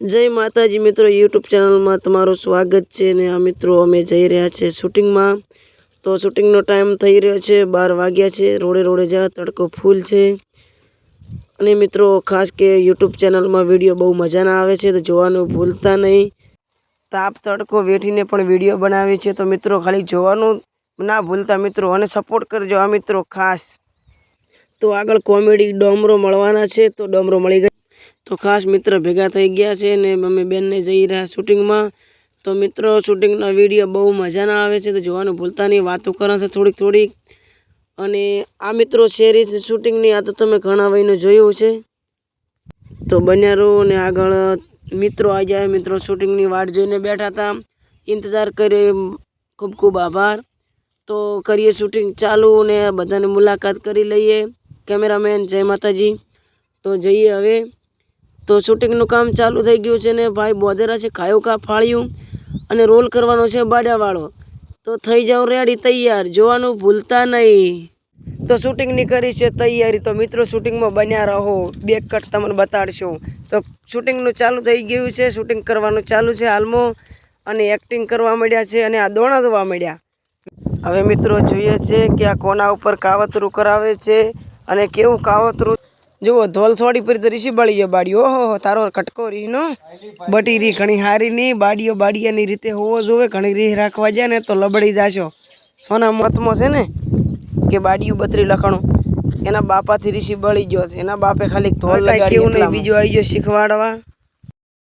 જય માતાજી મિત્રો યુટ્યુબ ચેનલમાં તમારું સ્વાગત છે ને આ મિત્રો અમે જઈ રહ્યા છે શૂટિંગમાં. તો શૂટિંગનો ટાઈમ થઈ રહ્યો છે, બાર વાગ્યા છે, રોડે રોડે જા તડકો ફૂલ છે. અને મિત્રો, ખાસ કે યુટ્યુબ ચેનલમાં વીડિયો બહુ મજાના આવે છે, તો જોવાનું ભૂલતા નહીં. તાપ તડકો વેઠીને પણ વીડિયો બનાવે છે તો મિત્રો ખાલી જોવાનું ના ભૂલતા મિત્રો, અને સપોર્ટ કરજો આ મિત્રો ખાસ. તો આગળ કોમેડી ડોમરો મળવાના છે, તો ડોમરો મળી ગયા. તો ખાસ મિત્ર ભેગા થઈ ગયા છે ને અમે બેનને જઈ રહ્યા શૂટિંગમાં. તો મિત્રો, શૂટિંગના વીડિયો બહુ મજાના આવે છે, તો જોવાનું ભૂલતા નહીં, વાતો કરાશે થોડીક થોડીક. અને આ મિત્રો શેરી શૂટિંગની, આ તો તમે ઘણા વહીને જોયું છે તો બન્યા રહો ને આગળ. મિત્રો આવી જાય મિત્રો શૂટિંગની વાટ જોઈને બેઠા હતા. ઇંતજાર કરીએ ખૂબ ખૂબ આભાર. તો કરીએ શૂટિંગ ચાલુ ને બધાની મુલાકાત કરી લઈએ. કેમેરામેન જય માતાજી. તો જઈએ હવે. તો શૂટિંગનું કામ ચાલુ થઈ ગયું છે ને ભાઈ બોધેરા છે ખાયું કા ફાળ્યું અને રોલ કરવાનો છે બાડાવાળો. તો થઈ જાઓ રેડી, તૈયાર. જોવાનું ભૂલતા નહીં. તો શૂટિંગની કરી છે તૈયારી. તો મિત્રો શૂટિંગમાં બન્યા રહો. બે કટ તમને બતાડશું. તો શૂટિંગનું ચાલુ થઈ ગયું છે શૂટિંગ કરવાનું ચાલુ છે હાલમાં. અને એક્ટિંગ કરવા માંડ્યા છે અને આ દોણા ધોવા માંડ્યા. હવે મિત્રો જોઈએ છે કે આ કોના ઉપર કાવતરું કરાવે છે અને કેવું કાવતરું જુઓ ધોલ થોડી પર તો રીસી બળી ગયો હો ઓહો તારો કટકો રીનો બટી રી ઘણી હારી નહીં બાડીઓ બાડિયાની રીતે હોવો જોવે ઘણી રીહ રાખવા જાય ને તો લબડી જાશો. સોના મતમાં છે ને કે બાડિયું બત્રી લખણું. એના બાપાથી રીસી બળી ગયો છે. એના બાપે ખાલી ધોલ લગાડી કેવું નહીં બીજું આવી ગયો શીખવાડવા.